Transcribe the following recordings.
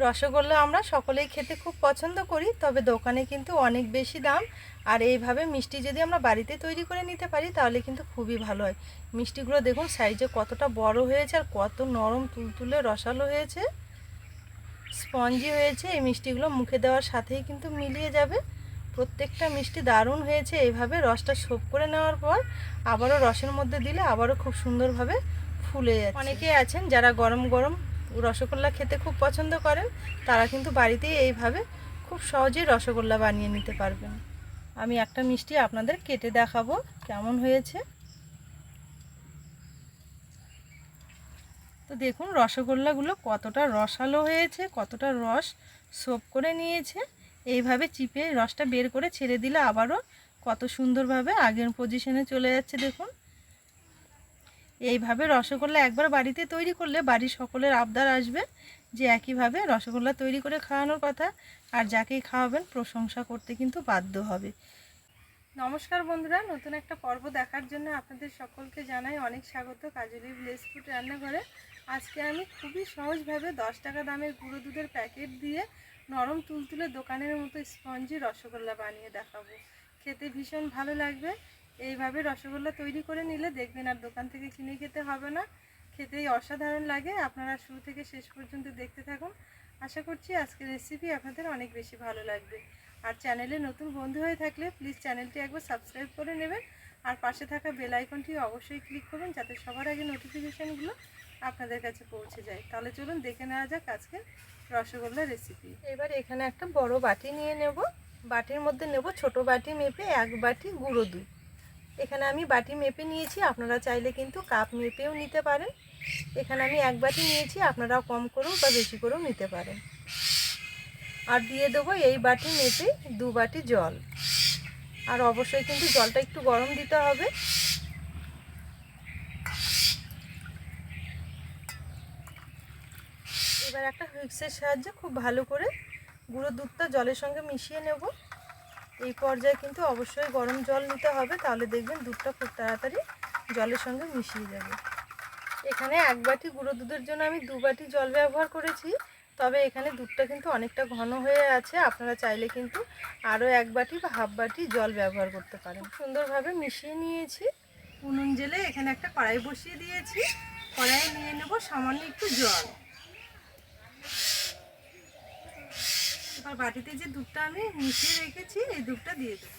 রসগোল্লা আমরা সকলেই খেতে খুব পছন্দ করি, তবে দোকানে কিন্তু অনেক বেশি দাম। আর এইভাবে মিষ্টি যদি আমরা বাড়িতে তৈরি করে নিতে পারি, তাহলে কিন্তু খুবই ভালো হয়। মিষ্টিগুলো দেখুন সাইজে কতটা বড় হয়েছে আর কত নরম তুলতুলে রসালো হয়েছে। স্পঞ্জি হয়েছে, এই মিষ্টিগুলো মুখে দেওয়ার সাথেই কিন্তু মিলিয়ে যাবে। প্রত্যেকটা মিষ্টি দারুণ হয়েছে, এইভাবে রসটা সোপ করে নেওয়ার পর আবারও রসের মধ্যে দিলে আবারও খুব সুন্দরভাবে ফুলে যাচ্ছে। অনেকেই আছেন যারা গরম গরম রসগোল্লা খেতে খুব পছন্দ করেন, তারা কিন্তু বাড়িতেই এইভাবে খুব সহজেই রসগোল্লা বানিয়ে নিতে পারবেন। আমি একটা মিষ্টি আপনাদের কেটে দেখাবো, কেমন হয়েছে। তো দেখুন, রসগোল্লাগুলো কতটা রসালো হয়েছে, কতটা রস সোপ করে নিয়েছে। এইভাবে চিপে রসটা বের করে ছেড়ে দিলে আবারও কত সুন্দরভাবে আগের পজিশনে চলে যাচ্ছে, দেখুন। এইভাবে রসগোল্লা একবার বাড়িতে তৈরি করলে বাড়ির সকলের আবদার আসবে যে একইভাবে রসগোল্লা তৈরি করে খাওয়ানোর কথা আর যাকেই খাওয়াবেন প্রশংসা করতে কিন্তু বাধ্য হবে। নমস্কার বন্ধুরা, নতুন একটা পর্ব দেখার জন্য আপনাদের সকলকে জানাই অনেক স্বাগত কাজলি ভিলেজ ফুড রান্নাঘরে। আজকে আমি খুবই সহজভাবে দশ টাকা দামের গুঁড়ো দুধের প্যাকেট দিয়ে নরম তুলতুলে দোকানের মতো স্পঞ্জি রসগোল্লা বানিয়ে দেখাবো। খেতে ভীষণ ভালো লাগবে। এইভাবে রসগোল্লা তৈরি করে নিলে দেখবেন আর দোকান থেকে কিনে খেতে হবে না। খেতেই অসাধারণ লাগে। আপনারা শুরু থেকে শেষ পর্যন্ত দেখতে থাকুন। আশা করছি আজকের রেসিপি আপনাদের অনেক বেশি ভালো লাগবে। আর চ্যানেলে নতুন বন্ধু হয়ে থাকলে প্লিজ চ্যানেলটি একবার সাবস্ক্রাইব করে নেবেন। আর পাশে থাকা বেল আইকনটি অবশ্যই ক্লিক করুন যাতে সবার আগে নোটিফিকেশানগুলো আপনাদের কাছে পৌঁছে যায়। তাহলে চলুন দেখে নেওয়া যাক আজকে রসগোল্লা রেসিপি এবার এখানে একটা বড় বাটি নিয়ে নেব। বাটির মধ্যে নেব ছোট বাটি মেপে এক বাটি গুঁড়ো দুধ। এখানে আমি বাটি মেপে নিয়েছি, আপনারা চাইলে কিন্তু কাপ মেপেও নিতে পারেন। এখানে আমি এক বাটি নিয়েছি আপনারা কম করেও বা বেশি করেও নিতে পারেন। আর দিয়ে দেবো এই বাটি মেপে দু বাটি জল। আর অবশ্যই কিন্তু জলটা একটু গরম দিতে হবে। এবার একটা হুইক্সের সাহায্যে খুব ভালো করে গুঁড়ো দুধটা জলের সঙ্গে মিশিয়ে নেব। এই পর্যায়ে কিন্তু অবশ্যই গরম জল নিতে হবে, তাহলে দেখবেন দুধটা খুব তাড়াতাড়ি জলের সঙ্গে মিশিয়ে যাবে। এখানে এক বাটি গুঁড়ো দুধের জন্য আমি দু বাটি জল ব্যবহার করেছি, তবে এখানে দুধটা কিন্তু অনেকটা ঘন হয়ে আছে, আপনারা চাইলে কিন্তু আরও এক বাটি বা হাফ বাটি জল ব্যবহার করতে পারেন। সুন্দরভাবে মিশিয়ে নিয়েছি। উনুন জেলে এখানে একটা কড়াই বসিয়ে দিয়েছি, কড়াইয়ে নিয়ে নেব সামান্য একটু জল। এবার বাটিতে যে দুধটা আমি মিশিয়ে রেখেছি, এই দুধটা দিয়ে দেবো।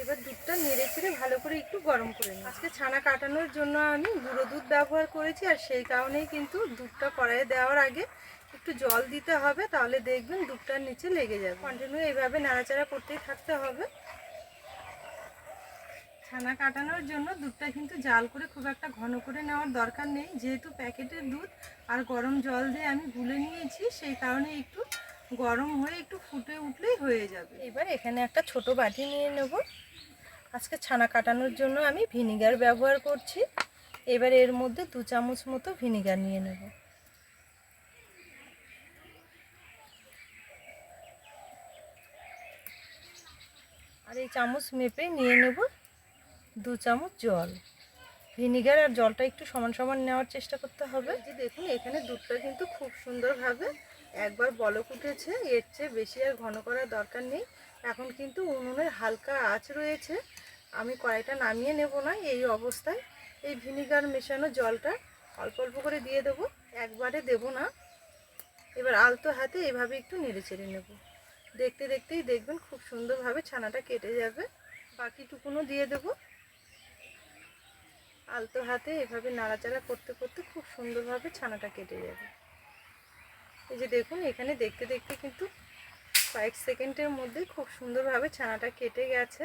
এবার দুধটা নেড়ে চেড়ে ভালো করে একটু গরম করে নিই। আজকে ছানা কাটানোর জন্য আমি গুঁড়ো দুধ ব্যবহার করেছি, আর সেই কারণেই কিন্তু দুধটা কড়াইয়ে দেওয়ার আগে একটু জল দিতে হবে, তাহলে দেখবেন দুধটার নিচে লেগে যাবে। কন্টিনিউ এইভাবে নাড়াচাড়া করতেই থাকতে হবে। ছানা কাটানোর জন্য দুধটা কিন্তু জাল করে খুব একটা ঘন করে নেওয়ার দরকার নেই। যেহেতু প্যাকেটের দুধ আর গরম জল দিয়ে আমি গুলে নিয়েছি, সেই কারণে একটু গরম হয়ে একটু ফুটে উঠলেই হয়ে যাবে। এবার এখানে একটা ছোট বাটি নিয়ে নেব। আজকে ছানা কাটানোর জন্য আমি ভিনিগার ব্যবহার করছি। এবার এর মধ্যে দু চামচ মতো ভিনিগার নিয়ে নেব। আর এই চামচ মেপে নিয়ে নেব। দু চামচ জল। ভিনিগার আর জলটা একটু সমান সমান নেওয়ার চেষ্টা করতে হবে। যে দেখুন, এখানে দুধটা কিন্তু খুব সুন্দরভাবে একবার বলক উঠেছে। এর চেয়ে বেশি আর ঘন করার দরকার নেই। এখন কিন্তু উনুনের হালকা আঁচ রয়েছে। আমি কড়াইটা নামিয়ে নেব না এই অবস্থায়। এই ভিনিগার মেশানো জলটা অল্প অল্প করে দিয়ে দেবো। একবারে দেব না। এবার আলতো হাতে এভাবে একটু নেড়ে চেড়ে নেব। দেখতে দেখতেই দেখবেন খুব সুন্দরভাবে ছানাটা কেটে যাবে। বাকিটুকুনও দিয়ে দেবো। আলতো হাতে এভাবে নাড়াচাড়া করতে করতে খুব সুন্দরভাবে ছানাটা কেটে যাবে। এই যে দেখুন, এখানে দেখতে দেখতে কিন্তু কয়েক সেকেন্ডের মধ্যে খুব সুন্দরভাবে ছানাটা কেটে গেছে।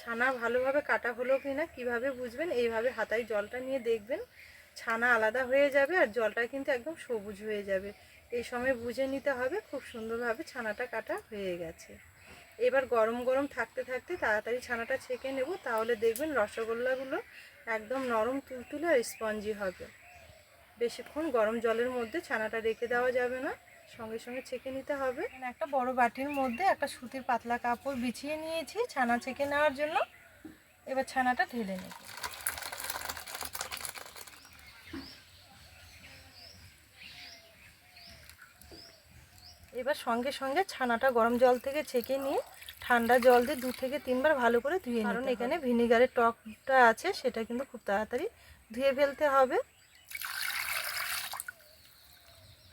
ছানা ভালোভাবে কাটা হলো কি না কীভাবে বুঝবেন? এইভাবে হাতায় জলটা নিয়ে দেখবেন, ছানা আলাদা হয়ে যাবে আর জলটা কিন্তু একদম সবুজ হয়ে যাবে। এই সময় বুঝে নিতে হবে, খুব সুন্দরভাবে ছানাটা কাটা হয়ে গেছে। এবার গরম গরম থাকতে থাকতে তাড়াতাড়ি ছানাটা ছেঁকে নেব, তাহলে দেখবেন রসগোল্লাগুলো একদম নরম তুলতুলে আর স্পঞ্জি হবে। বেশিক্ষণ গরম জলের মধ্যে ছানাটা রেখে দেওয়া যাবে না, সঙ্গে সঙ্গে ছেঁকে নিতে হবে। একটা বড় বাটির মধ্যে একটা সুতির পাতলা কাপড় বিছিয়ে নিয়েছি, ছানা ছেঁকে নেওয়ার জন্য। এবার ছানাটা ঢেলে নেব। এবার সঙ্গে সঙ্গে ছানাটা গরম জল থেকে ছেঁকে নিয়ে ঠান্ডা জল দিয়ে দু থেকে তিনবার ভালো করে ধুয়ে কারণ এখানে ভিনিগারের টকটা আছে সেটা কিন্তু খুব তাড়াতাড়ি ধুয়ে ফেলতে হবে।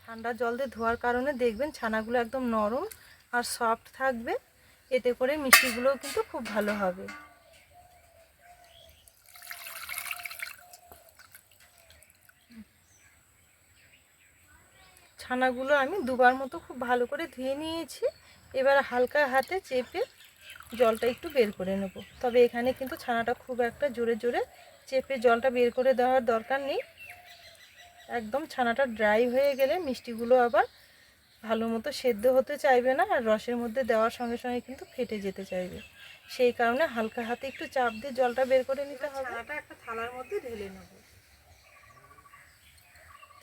ঠান্ডা জল দিয়ে ধোয়ার কারণে দেখবেন ছানাগুলো একদম নরম আর সফট থাকবে। এতে করে মিষ্টিগুলোও কিন্তু খুব ভালো হবে। ছানাগুলো আমি দুবার মতো খুব ভালো করে ধুয়ে নিয়েছি। এবার হালকা হাতে চেপে জলটা একটু বের করে নেব। তবে এখানে কিন্তু ছানাটা খুব একটা জোরে জোরে চেপে জলটা বের করে দেওয়ার দরকার নেই। একদম ছানাটা ড্রাই হয়ে গেলে মিষ্টিগুলো আবার ভালো মতো সেদ্ধ হতে চাইবে না আর রসের মধ্যে দেওয়ার সঙ্গে সঙ্গে কিন্তু ফেটে যেতে চাইবে। সেই কারণে হালকা হাতে একটু চাপ দিয়ে জলটা বের করে নিতে হবে। একটা থালার মধ্যে ঢেলে নেব।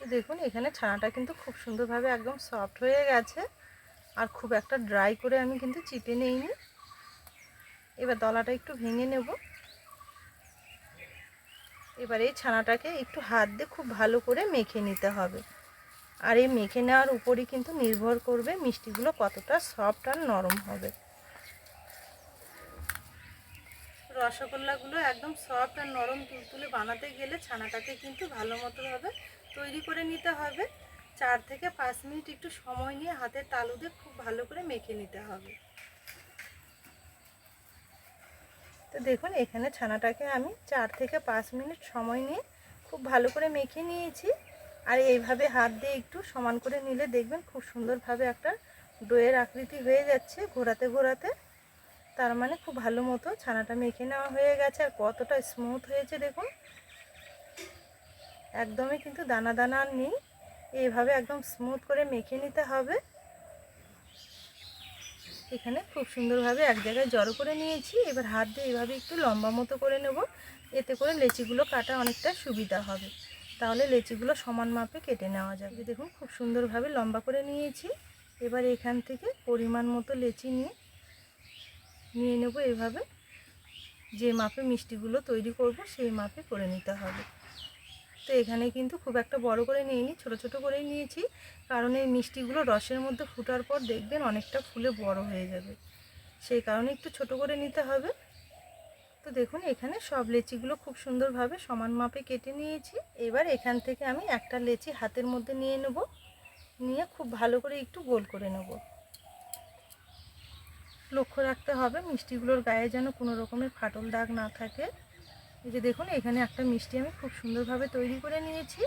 তো দেখুন, এখানে ছানাটা কিন্তু খুব সুন্দরভাবে একদম সফট হয়ে গেছে। আর খুব একটা ড্রাই করে আমি কিন্তু চিপে নিইনি। এবার দলাটা একটু ভেঙে নেব। এবার এই ছানাটাকে একটু হাত দিয়ে খুব ভালো করে মেখে নিতে হবে। আর এই মেখে নেওয়ার উপরই কিন্তু নির্ভর করবে মিষ্টিগুলো কতটা সফট আর নরম হবে। রসগোল্লাগুলো একদম সফট আর নরম তুলতুলে বানাতে গেলে ছানাটাকে কিন্তু ভালো মতোভাবে তৈরি করে নিতে হবে। চার থেকে পাঁচ মিনিট একটু সময় নিয়ে হাতের দিয়ে খুব ভালো করে মেখে নিতে হবে। তো দেখুন, এখানে ছানাটাকে আমি চার থেকে পাঁচ মিনিট সময় নিয়ে খুব ভালো করে মেখে নিয়েছি। আর এইভাবে হাত দিয়ে একটু সমান করে নিলে দেখবেন খুব সুন্দরভাবে একটা ডোয়ের আকৃতি হয়ে যাচ্ছে ঘোরাতে ঘোরাতে। তার মানে খুব ভালো মতো ছানাটা মেখে নেওয়া হয়ে গেছে আর কতটা স্মুথ হয়েছে দেখুন। একদমই কিন্তু দানা দানা নেই। এইভাবে একদম স্মুথ করে মেখে নিতে হবে। এখানে খুব সুন্দরভাবে এক জায়গায় জড়ো করে নিয়েছি। এবার হাত দিয়ে এইভাবে একটু লম্বা মতো করে নেব। এতে করে লেচিগুলো কাটা অনেকটা সুবিধা হবে। তাহলে লেচিগুলো সমান মাপে কেটে নেওয়া যাবে। দেখুন, খুব সুন্দরভাবে লম্বা করে নিয়েছি। এবার এখান থেকে পরিমাণ মতো লেচি নিয়ে নিয়ে নেব এভাবে। যে মাপে মিষ্টিগুলো তৈরি করব, সেই মাপে করে নিতে হবে। তো এখানে কিন্তু খুব একটা বড় করে নিইনি, ছোট ছোট করেই নিয়েছি। কারণ এই মিষ্টিগুলো রসের মধ্যে ফুটার পর দেখবেন অনেকটা ফুলে বড় হয়ে যাবে। সেই কারণে একটু ছোট করে নিতে হবে। তো দেখুন, এখানে সব লেচিগুলো খুব সুন্দরভাবে সমান মাপে কেটে নিয়েছি। এবার এখান থেকে আমি একটা লেচি হাতের মধ্যে নিয়ে নেব। নিয়ে খুব ভালো করে একটু গোল করে নেব। লক্ষ্য রাখতে হবে, মিষ্টিগুলোর গায়ে যেন কোনো রকমের ফাটল দাগ না থাকে। এই যে দেখুন, এখানে একটা মিষ্টি আমি খুব সুন্দরভাবে তৈরি করে নিয়েছি।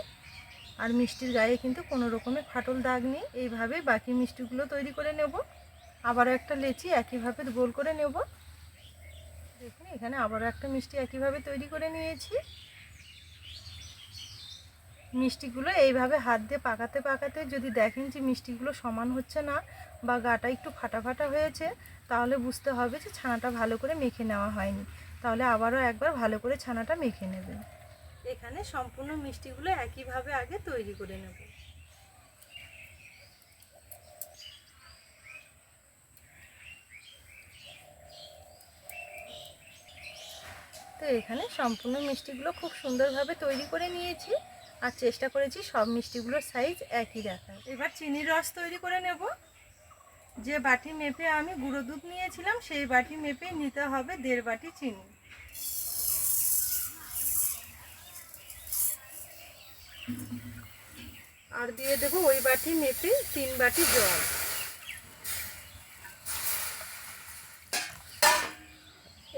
আর মিষ্টির গায়ে কিন্তু কোনো রকমের ফাটল দাগ নেই। এইভাবে বাকি মিষ্টিগুলো তৈরি করে নেব। আবারও একটা লেচি একইভাবে গোল করে নেব। দেখুন, এখানে আবারও একটা মিষ্টি একইভাবে তৈরি করে নিয়েছি। মিষ্টিগুলো এইভাবে হাত দিয়ে পাকাতে পাকাতে যদি দেখেন যে মিষ্টিগুলো সমান হচ্ছে না বা গাটা একটু ফাটা ফাটা হয়েছে, তাহলে বুঝতে হবে যে ছানাটা ভালো করে মেখে নেওয়া হয়নি। তাহলে আবারও একবার ভালো করে ছানাটা মেখে নেবেন এখানে সম্পূর্ণ মিষ্টিগুলো একইভাবে আগে তৈরি করে নেব। তো এখানে সম্পূর্ণ মিষ্টিগুলো খুব সুন্দরভাবে তৈরি করে নিয়েছি আর চেষ্টা করেছি সব মিষ্টিগুলোর সাইজ একই রাখার এবার চিনির রস তৈরি করে নেব। যে বাটি মেপে আমি গুঁড়ো দুধ নিয়েছিলাম সেই বাটি মেপে নিতে হবে দেড় বাটি চিনি। আর দিয়ে দেবো ওই বাটি মেপে তিন বাটি জল।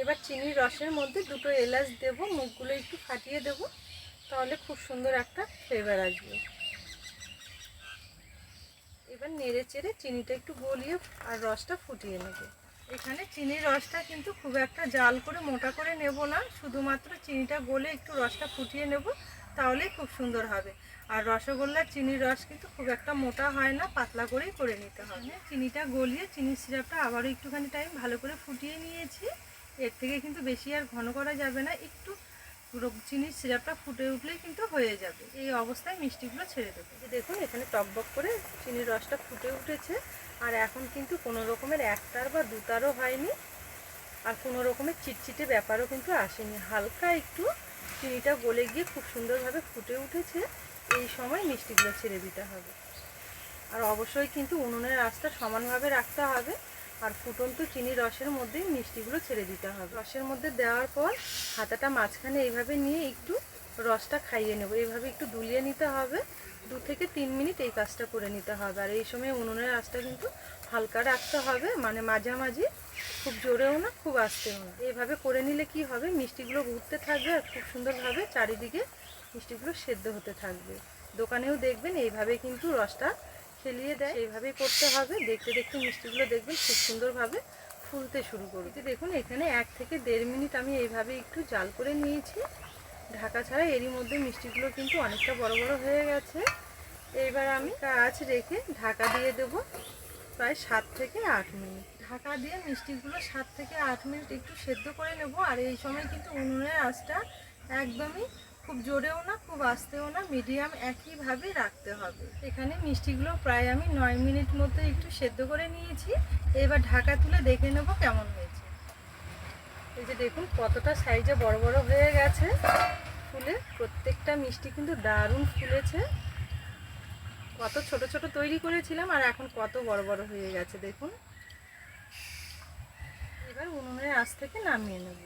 এবার চিনির রসের মধ্যে দুটো এলাচ দেবো, মুখগুলো একটু ফাটিয়ে দেবো, তাহলে খুব সুন্দর একটা ফ্লেভার আসবে। এবার নেড়ে চেড়ে চিনিটা একটু গলিয়ে আর রসটা ফুটিয়ে নেব। এখানে চিনির রসটা কিন্তু খুব একটা জাল করে মোটা করে নেব না, শুধুমাত্র চিনিটা গলে একটু রসটা ফুটিয়ে নেব তাহলেই খুব সুন্দর হবে। আর রসগোল্লার চিনির রস কিন্তু খুব একটা মোটা হয় না, পাতলা করেই করে নিতে হবে। চিনিটা গলিয়ে, চিনির সিরাপটা আবারও একটুখানি টাইম ভালো করে ফুটিয়ে নিয়েছি। এর থেকে কিন্তু বেশি আর ঘন করা যাবে না। একটু চিনির সিরাপটা ফুটে উঠলেই কিন্তু হয়ে যাবে। এই অবস্থায় মিষ্টিগুলো ছেড়ে দেবো। দেখুন, এখানে টকবক করে চিনির রসটা ফুটে উঠেছে। আর এখন কিন্তু কোনো রকমের একটার বা দুটারও হয়নি। আর কোনো রকমের চিটচিটে ব্যাপারও কিন্তু আসেনি। হালকা একটু চিনিটা গলে গিয়ে খুব সুন্দরভাবে ফুটে উঠেছে। এই সময় মিষ্টিগুলো ছেড়ে দিতে হবে। আর অবশ্যই কিন্তু উনুনের আঁচটা সমানভাবে রাখতে হবে। আর ফুটন্ত চিনি রসের মধ্যেই মিষ্টিগুলো ছেড়ে দিতে হবে। রসের মধ্যে দেওয়ার পর হাতাটা মাঝখানে এইভাবে নিয়ে একটু রসটা খাইয়ে নেব। এইভাবে একটু দুলিয়ে নিতে হবে। দু থেকে তিন মিনিট এই কাজটা করে নিতে হবে। আর এই সময় উনুনের আঁচটা কিন্তু হালকা রাখতে হবে। মানে মাঝামাঝি খুব জোরেও না, খুব আস্তেও না। এইভাবে করে নিলে কি হবে? মিষ্টিগুলো ঘুরতে থাকবে আর খুব সুন্দরভাবে চারিদিকে মিষ্টিগুলো সেদ্ধ হতে থাকবে। দোকানেও দেখবেন এইভাবে কিন্তু রসটা খেলিয়ে দেয়। এইভাবেই করতে হবে। দেখতে দেখতে মিষ্টিগুলো দেখবেন খুব সুন্দরভাবে ফুলতে শুরু করবে। দেখুন, এখানে এক থেকে দেড় মিনিট আমি এইভাবে একটু জাল করে নিয়েছি। ঢাকা ছাড়া এরই মধ্যে মিষ্টিগুলো কিন্তু অনেকটা বড় বড় হয়ে গেছে। এইবার আমি কাজ রেখে ঢাকা দিয়ে দেব প্রায় সাত থেকে আট মিনিট। ঢাকা দিয়ে মিষ্টিগুলো সাত থেকে আট মিনিট একটু সেদ্ধ করে নেব। আর এই সময় কিন্তু উনুনের আঁচটা একদমই খুব জোরেও না, খুব আস্তেও না, মিডিয়াম একইভাবে রাখতে হবে। এখানে মিষ্টিগুলো প্রায় আমি নয় মিনিট মতো একটু সেদ্ধ করে নিয়েছি। এবার ঢাকা তুলে দেখে নেব কেমন হয়েছে। এই যে দেখুন কতটা সাইজে বড় বড় হয়ে গেছে। ফুলে প্রত্যেকটা মিষ্টি কিন্তু দারুণ ফুলেছে। কত ছোট ছোট তৈরি করেছিলাম আর এখন কত বড় বড় হয়ে গেছে দেখুন। এবার উনুনের আঁচ থেকে নামিয়ে নেব।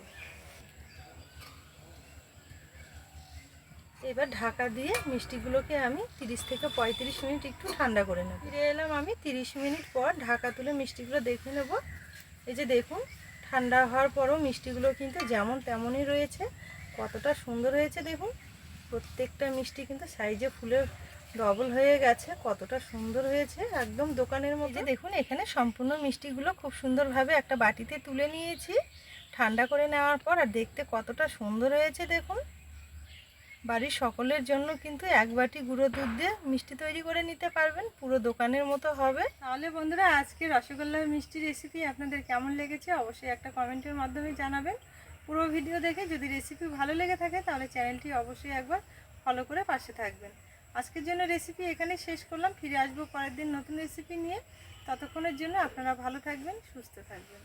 এবার ঢাকা দিয়ে মিষ্টিগুলোকে আমি তিরিশ থেকে পঁয়ত্রিশ মিনিট একটু ঠান্ডা করে নেব। ফিরে এলাম আমি তিরিশ মিনিট পর ঢাকা তুলে মিষ্টিগুলো দেখে নেব। এই যে দেখুন, ঠান্ডা হওয়ার পরও মিষ্টিগুলো কিন্তু যেমন তেমনই রয়েছে, কতটা সুন্দর হয়েছে দেখুন। প্রত্যেকটা মিষ্টি কিন্তু সাইজে ফুলের ডবল হয়ে গেছে কতটা সুন্দর হয়েছে। একদম দোকানের মধ্যে দেখুন এখানে সম্পূর্ণ মিষ্টিগুলো খুব সুন্দরভাবে একটা বাটিতে তুলে নিয়েছি। ঠান্ডা করে নেওয়ার পর আর দেখতে কতটা সুন্দর হয়েছে দেখুন। বাড়ির সকলের জন্য কিন্তু এক বাটি গুঁড়ো দুধ দিয়ে মিষ্টি তৈরি করে নিতে পারবেন পুরো দোকানের মতো হবে। তাহলে বন্ধুরা আজকে রসগোল্লার মিষ্টি রেসিপি আপনাদের কেমন লেগেছে অবশ্যই একটা কমেন্টের মাধ্যমে জানাবেন। পুরো ভিডিও দেখে যদি রেসিপি ভালো লেগে থাকে তাহলে চ্যানেলটি অবশ্যই একবার ফলো করে পাশে থাকবেন। আজকের জন্য রেসিপি এখানে শেষ করলাম। ফিরে আসব পরের দিন নতুন রেসিপি নিয়ে। ততক্ষণের জন্য আপনারা ভালো থাকবেন, সুস্থ থাকবেন।